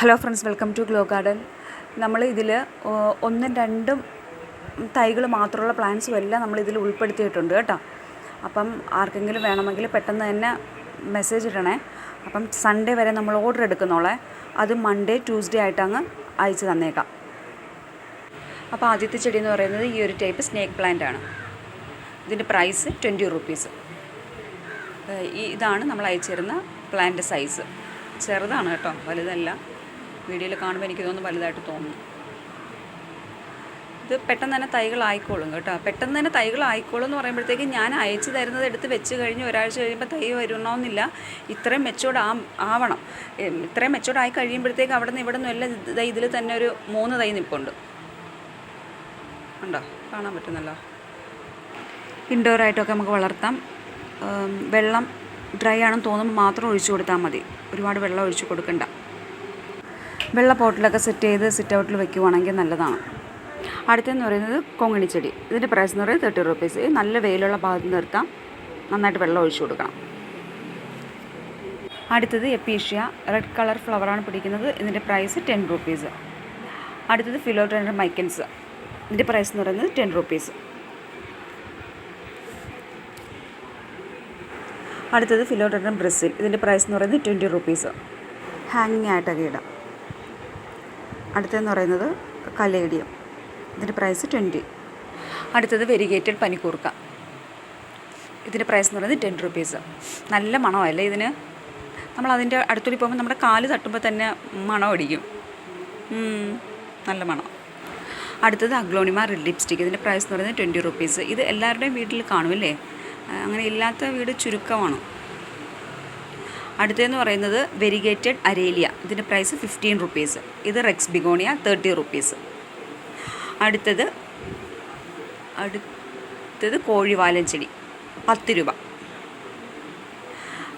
Hello friends welcome to Glow Garden നമ്മൾ ഇതിൽ ഒന്നും രണ്ടും തൈകൾ മാത്രമുള്ള പ്ലാന്റ്സും എല്ലാം നമ്മൾ ഇതിൽ ഉൾപ്പെടുത്തിയിട്ടുണ്ട് കേട്ടോ. അപ്പം ആർക്കെങ്കിലും വേണമെങ്കിൽ പെട്ടെന്ന് തന്നെ മെസ്സേജ് ഇടണേ. അപ്പം സൺഡേ വരെ നമ്മൾ ഓർഡർ എടുക്കുന്നോളെ. അത് മൺഡേ ട്യൂസ്ഡേ ആയിട്ട് അങ്ങ് അയച്ചു തന്നേക്കാം. അപ്പോൾ ആദ്യത്തെ ചെടി എന്ന് പറയുന്നത് ഈ ഒരു ടൈപ്പ് സ്നേക്ക് പ്ലാന്റ് ആണ്. ഇതിന്റെ പ്രൈസ് ട്വന്റി റുപ്പീസ് ഇതാണ് നമ്മൾ അയച്ചിരുന്ന പ്ലാന്റ് സൈസ് ചെറുതാണ് കേട്ടോ വലുതല്ല. വീഡിയോയിൽ കാണുമ്പോൾ എനിക്ക് തോന്നുന്നു വലുതായിട്ട് തോന്നുന്നു ഇത് പെട്ടെന്ന് തന്നെ തൈകളായിക്കോളും കേട്ടോ. പെട്ടെന്ന് തന്നെ തൈകളായിക്കോളും എന്ന് പറയുമ്പോഴത്തേക്ക് ഞാൻ അയച്ചു തരുന്നത് എടുത്ത് വെച്ച് കഴിഞ്ഞ് ഒരാഴ്ച കഴിയുമ്പോൾ തൈ വരണമെന്നില്ല ഇത്രയും മെച്ചോർഡ് ആ ആവണം. ഇത്രയും മെച്ചോർഡ് ആയി കഴിയുമ്പോഴത്തേക്ക് അവിടെ നിന്ന് ഇവിടെ നിന്നും എല്ലാം ഇതിൽ തന്നെ ഒരു മൂന്ന് തൈ നിൽപ്പുണ്ട് ഉണ്ടോ? കാണാൻ പറ്റുന്നല്ലോ. ഇൻഡോറായിട്ടൊക്കെ നമുക്ക് വളർത്താം. വെള്ളം ഡ്രൈ ആണെന്ന് തോന്നുമ്പോൾ മാത്രം ഒഴിച്ചു കൊടുത്താൽ മതി. ഒരുപാട് വെള്ളം ഒഴിച്ചു കൊടുക്കണ്ട. വെള്ള പോട്ടിലൊക്കെ സെറ്റ് ചെയ്ത് സിറ്റ് ഔട്ടിൽ വെക്കുവാണെങ്കിൽ നല്ലതാണ്. അടുത്തെന്ന് പറയുന്നത് കൊങ്ങിണിച്ചെടി. ഇതിന്റെ പ്രൈസ് എന്ന് പറയുന്നത് തേർട്ടി റുപ്പീസ് നല്ല വെയിലുള്ള ഭാഗത്ത് നിർത്താം നന്നായിട്ട് വെള്ളം ഒഴിച്ചു കൊടുക്കണം. അടുത്തത് എപ്പീഷ്യ. റെഡ് കളർ ഫ്ലവറാണ് പിടിക്കുന്നത്. ഇതിന്റെ പ്രൈസ് ടെൻ റുപ്പീസ് അടുത്തത് ഫിലോട്രൻഡർ മൈക്കൻസ് ഇതിന്റെ പ്രൈസ് എന്ന് പറയുന്നത് ടെൻ റുപ്പീസ് അടുത്തത് ഫിലോഡോഡൻ ബ്രസിൽ ഇതിന്റെ പ്രൈസ് എന്ന് പറയുന്നത് ട്വന്റി റുപ്പീസ് ഹാങ്ങിങ് ആയിട്ടൊക്കെ ഇടാം. അടുത്തതെന്ന് പറയുന്നത് കലേഡിയം. ഇതിന്റെ പ്രൈസ് ട്വന്റി അടുത്തത് വെരിഗേറ്റഡ് പനിക്കൂർക്ക. ഇതിന്റെ പ്രൈസ് എന്ന് പറയുന്നത് ടെൻ റുപ്പീസ് നല്ല മണമല്ലേ ഇതിന്? നമ്മൾ അതിന്റെ അടുത്തൂടി പോകുമ്പോൾ നമ്മുടെ കാൽ തട്ടുമ്പോൾ തന്നെ മണം അടിക്കും. നല്ല മണം. അടുത്തത് അഗ്ലോണിമ റെഡ് ലിപ്സ്റ്റിക് ഇതിന്റെ പ്രൈസ് എന്ന് പറയുന്നത് ട്വന്റി റുപ്പീസ് ഇത് എല്ലാവരുടെയും വീട്ടിൽ കാണുമല്ലേ അങ്ങനെ ഇല്ലാത്ത വീട് ചുരുക്കമാണ്. അടുത്തതെന്ന് പറയുന്നത് വെരിഗേറ്റഡ് അരേലിയ. ഇതിന്റെ പ്രൈസ് ഫിഫ്റ്റീൻ റുപ്പീസ് ഇത് റെക്സ് ബിഗോണിയ തേർട്ടി റുപ്പീസ് അടുത്തത് അടുത്തത് കോഴിവാലൻ ചെടി. പത്ത് രൂപ.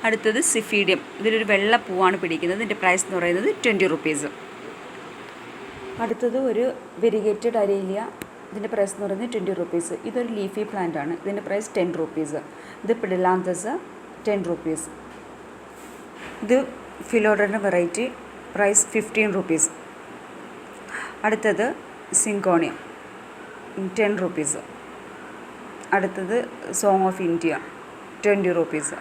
അടുത്തത് സിഫീഡിയം. ഇതിലൊരു വെള്ള പൂവാണ് പിടിക്കുന്നത്. ഇതിന്റെ പ്രൈസ് എന്ന് പറയുന്നത് ട്വന്റി റുപ്പീസ് അടുത്തത് ഒരു വെരിഗേറ്റഡ് അരേലിയ. ഇതിന്റെ പ്രൈസ് എന്ന് പറയുന്നത് ട്വന്റി റുപ്പീസ് ഇതൊരു ലീഫി പ്ലാന്റ് ആണ്. ഇതിന്റെ പ്രൈസ് ടെൻ റുപ്പീസ് ഇത് പിഡിലാന്തസ് ടെൻ റുപ്പീസ് ഇത് ഫിലോഡറിന്റെ വെറൈറ്റി പ്രൈസ് ഫിഫ്റ്റീൻ റുപ്പീസ്. അടുത്തത് സിങ്കോണിയം ടെൻ റുപ്പീസ്. അടുത്തത് song of India twenty rupees.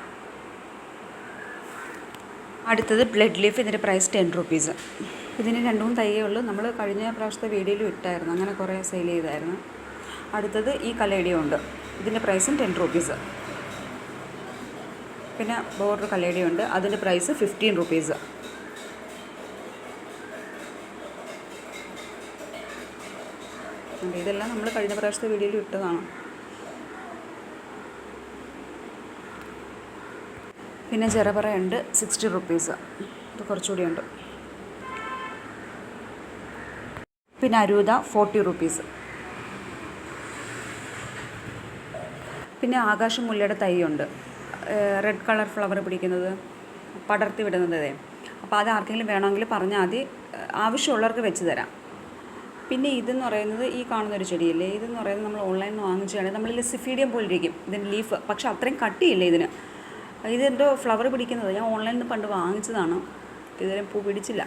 അടുത്തത് ബ്ലഡ് ലീഫ് ഇതിന്റെ പ്രൈസ് ടെൻ റുപ്പീസ്. ഇതിന് രണ്ട് മൂന്ന് ഉള്ളൂ. നമ്മൾ കഴിഞ്ഞ പ്രാവശ്യത്തെ വീഡിയോയിലും ഇട്ടായിരുന്നു അങ്ങനെ കുറേ സെയിൽ ചെയ്തായിരുന്നു. അടുത്തത് ഈ കലേഡിയം ഇതിന്റെ പ്രൈസും ടെൻ റുപ്പീസ്. പിന്നെ ബോർഡർ കലേഡിയം ഉണ്ട് അതിന്റെ പ്രൈസ് ഫിഫ്റ്റീൻ റുപ്പീസ് ഇതെല്ലാം നമ്മൾ കഴിഞ്ഞ പ്രാവശ്യത്തെ വീഡിയോയിൽ ഇട്ടതാണ്. പിന്നെ ചെറുപറ ഉണ്ട് സിക്സ്റ്റി റുപ്പീസ് ഇത് കുറച്ചുകൂടി ഉണ്ട്. പിന്നെ അരൂത ഫോർട്ടി റുപ്പീസ് പിന്നെ ആകാശമുല്ലയുടെ തൈയുണ്ട്. റെഡ് കളർ ഫ്ലവർ പിടിക്കുന്നത് പടർത്തി വിടുന്നത് അപ്പോൾ അത് ആർക്കെങ്കിലും വേണമെങ്കിൽ പറഞ്ഞാൽ മതി. ആവശ്യമുള്ളവർക്ക് വെച്ച് തരാം. പിന്നെ ഇതെന്ന് പറയുന്നത് ഈ കാണുന്ന ഒരു ചെടിയല്ലേ? ഇതെന്ന് പറയുന്നത് നമ്മൾ ഓൺലൈനിൽ നിന്ന് വാങ്ങിച്ചാണെങ്കിൽ നമ്മൾ സിഫീഡിയം പോലെ ഇരിക്കും ഇതിന്റെ ലീഫ് പക്ഷെ അത്രയും കട്ടിയില്ല ഇതിന്. ഇതെന്തോ ഫ്ലവർ പിടിക്കുന്നത് ഞാൻ ഓൺലൈനിൽ നിന്ന് പണ്ട് വാങ്ങിച്ചതാണ്. ഇതുവരെ പൂ പിടിച്ചില്ല.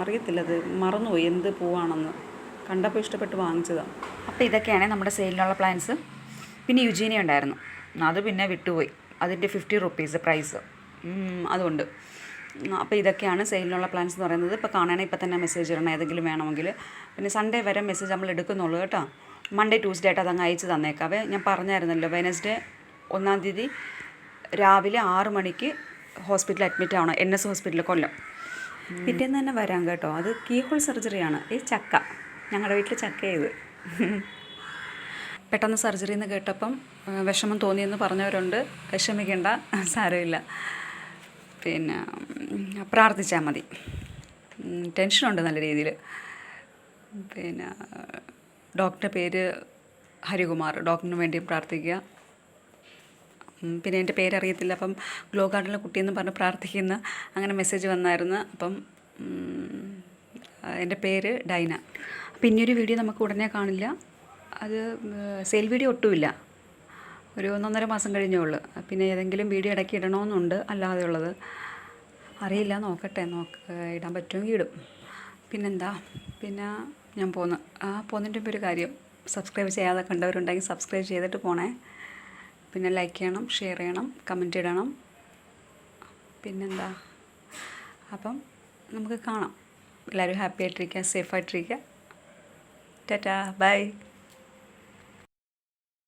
അറിയത്തില്ല അത് മറന്നുപോയി. എന്ത് പൂവാണെന്ന്. കണ്ടപ്പോൾ ഇഷ്ടപ്പെട്ട് വാങ്ങിച്ചതാണ്. അപ്പോൾ ഇതൊക്കെയാണ് നമ്മുടെ സെയിലിനുള്ള പ്ലാൻസ് പിന്നെ യുജീനിയ ഉണ്ടായിരുന്നു അത് പിന്നെ വിട്ടുപോയി. അതിന്റെ ഫിഫ്റ്റി റുപ്പീസ് പ്രൈസ് അതുകൊണ്ട് അപ്പോൾ ഇതൊക്കെയാണ് സെയിലിനുള്ള പ്ലാൻസ് എന്ന് പറയുന്നത്. ഇപ്പോൾ കാണണേ ഇപ്പോൾ തന്നെ മെസ്സേജ് ഇടണം ഏതെങ്കിലും വേണമെങ്കിൽ. പിന്നെ സൺഡേ വരെ മെസ്സേജ് നമ്മൾ എടുക്കുന്നുള്ളൂ കേട്ടോ. മൺഡേ ട്യൂസ്ഡേ ആയിട്ട് അതങ്ങ് അയച്ച് തന്നേക്കാവേ. ഞാൻ പറഞ്ഞായിരുന്നല്ലോ വെനസ്ഡേ ഒന്നാം തീയതി രാവിലെ ആറ് മണിക്ക് ഹോസ്പിറ്റലിൽ അഡ്മിറ്റ് ആവണം. എൻ എസ് ഹോസ്പിറ്റലിൽ കൊല്ലം. പിറ്റേന്ന് തന്നെ വരാം കേട്ടോ. അത് കീഹോൾ സർജറിയാണ് ഈ ചക്ക. ഞങ്ങളുടെ വീട്ടിൽ ചക്ക ഇത്. പെട്ടെന്ന് സർജറി എന്ന് കേട്ടപ്പം വിഷമം തോന്നിയെന്ന് പറഞ്ഞവരുണ്ട്. വിഷമിക്കേണ്ട സാരമില്ല. പിന്നെ പ്രാർത്ഥിച്ചാൽ മതി. ടെൻഷനുണ്ട് നല്ല രീതിയിൽ പിന്നെ ഡോക്ടറുടെ പേര് ഹരികുമാർ. ഡോക്ടറിന് വേണ്ടി പ്രാർത്ഥിക്കുക. പിന്നെ എന്റെ പേരറിയത്തില്ല അപ്പം ഗ്ലോ ഗാർഡനിലെ കുട്ടിയെന്ന് പറഞ്ഞ് പ്രാർത്ഥിക്കുന്ന അങ്ങനെ മെസ്സേജ് വന്നായിരുന്നു. അപ്പം എന്റെ പേര് ഡൈന. അപ്പം ഇനിയൊരു വീഡിയോ നമുക്ക് ഉടനെ കാണില്ല. അത് സെയിൽ വീഡിയോ ഒട്ടുമില്ല. ഒരു ഒന്നൊന്നര മാസം കഴിഞ്ഞേ ഉള്ളൂ. പിന്നെ ഏതെങ്കിലും വീഡിയോ ഇടയ്ക്ക് ഇടണമെന്നുണ്ട് അല്ലാതെ ഉള്ളത് അറിയില്ല നോക്കട്ടെ. നോക്ക ഇടാൻ പറ്റുമെങ്കിൽ ഇടും. പിന്നെന്താ? പിന്നെ ഞാൻ പോന്ന്. ആ പോന്നിന്റെ ഒരു കാര്യം. സബ്സ്ക്രൈബ് ചെയ്യാതെ കണ്ടവരുണ്ടെങ്കിൽ സബ്സ്ക്രൈബ് ചെയ്തിട്ട് പോണേ. പിന്നെ ലൈക്ക് ചെയ്യണം ഷെയർ ചെയ്യണം കമന്റ് ഇടണം. പിന്നെന്താ? അപ്പം നമുക്ക് കാണാം. എല്ലാവരും ഹാപ്പി ആയിട്ടിരിക്കുക സേഫ് ആയിട്ടിരിക്കുക. Tata bye